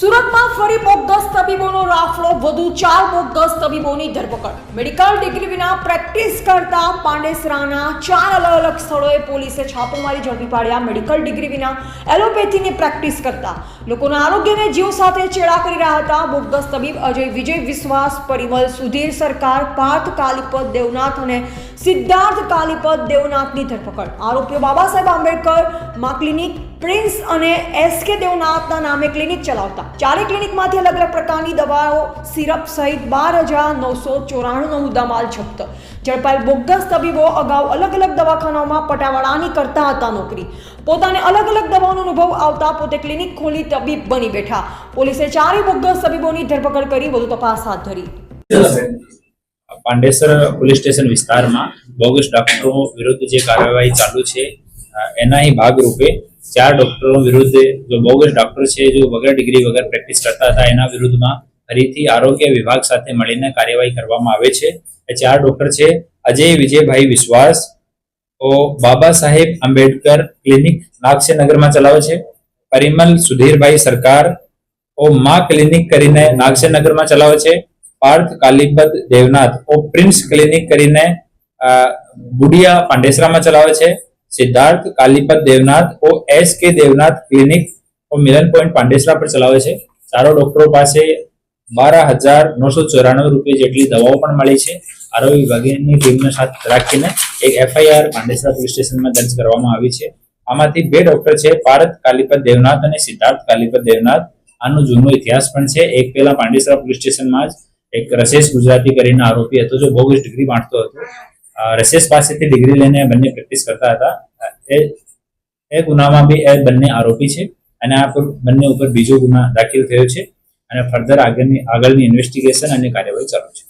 સુરતમાં ફરી બોગસ તબીબોનો રાફડો, વધુ ચાર બોગસ તબીબોની ધરપકડ. મેડિકલ ડિગ્રી વિના પ્રેક્ટિસ કરતા પાંડેસરાના ચાર અલગ અલગ સ્થળોએ પોલીસે છાપોમારી ઝડપી પાડ્યા. મેડિકલ ડિગ્રી વિના એલોપેથીની પ્રેક્ટિસ કરતા. લોકોના આરોગ્યને જીવ સાથે ચેડા કરી રહ્યા હતા. બોગસ તબીબ અજય વિજય વિશ્વાસ, પરિમલ સુધીર સરકાર, પાર્થ કાલિપદ દેવનાથ અને સિદ્ધાર્થ કાલીપત દેવનાથની ધરપકડ. આરોપીઓ બાબા સાહેબ આંબેડકર, માં ક્લિનિક પ્રિન્સ અને એસકે દેવનાથના નામે ક્લિનિક ચલાવતા. ચારે ક્લિનિકમાંથી અલગ અલગ પ્રકારની દવાઓ, સિરપ સહિત બાર હજાર નવસો ચોરાણુંનો મુદ્દામાલ જપ્ત. ઝડપાયેલ બોગસ તબીબો અગાઉ અલગ અલગ દવાખાનાઓમાં પટાવાળાની કરતા હતા નોકરી. પોતાને અલગ અલગ દવાઓનો અનુભવ આવતા પોતે ક્લિનિક ખોલી તબીબ બની બેઠા. પોલીસે ચારે બોગસ તબીબોની ધરપકડ કરી વધુ તપાસ હાથ ધરી. પાંડેસર પોલીસ સ્ટેશન વિસ્તારમાં બોગસ ડોક્ટરો વિરુદ્ધ જે કાર્યવાહી ચાલુ છે એના ભાગરૂપે ચાર ડોક્ટરો વિરુદ્ધ જો બોગસ ડોક્ટર છે, જો વગર ડિગ્રી વગર પ્રેક્ટિસ કરતા હતા, એના વિરુદ્ધમાં ફરીથી આરોગ્ય વિભાગ સાથે મળીને કાર્યવાહી કરવામાં આવે છે. ચાર ડોક્ટર છે, અજય, વિજયભાઈ વિશ્વાસ, ઓ બાબા સાહેબ આંબેડકર ક્લિનિક નાગસેનગરમાં ચલાવે છે. પરિમલ સુધીરભાઈ સરકાર, ઓ મા ક્લિનિક કરીને નાગસેનગરમાં ચલાવે છે. પાર્થ કાલીપદ દેવનાથ, ઓ પ્રિન્સ ક્લિનિક કરીને બુડિયા પાંડેસરામાં ચલાવે છે. સિદ્ધાર્થ કાલીપત દેવનાથ ઓ એસ કે દેવનાથ ક્લિનિક ઓ મિલન પોઈન્ટ પાંડેસરા પર ચલાવે છે. ચારો ડોક્ટરો પાસે બારા હજાર નવસો ચોરાણું રૂપિયા જેટલી દવાઓ પણ મળી છે. આરોગ્ય વિભાગની ટીમને સાથ રાખીને એક એફઆઈઆર પાંડેસરા પોલીસ સ્ટેશનમાં દર્જ કરવામાં આવી છે. આમાંથી બે ડોક્ટર છે ભારત કાલીપદ દેવનાથ અને સિદ્ધાર્થ કાલીપદ દેવનાથ. આનો જૂનો ઇતિહાસ પણ છે. એક પહેલા પાંડેસરા પોલીસ સ્ટેશનમાં જ એક રસેશ ગુજરાતી કરીને આરોપી હતો, જો બોગસ ડિગ્રી બાંટતો હતો. રસેશ પાસેથી ડિગ્રી લઈને બંને પ્રેક્ટિસ કરતા હતા. એ એ ગુનામાં બી એ બંને આરોપી છે અને આ બંને ઉપર બીજો ગુના દાખલ થયો છે અને ફર્ધર આગળની આગળની ઇન્વેસ્ટિગેશન અને કાર્યવાહી ચાલુ છે.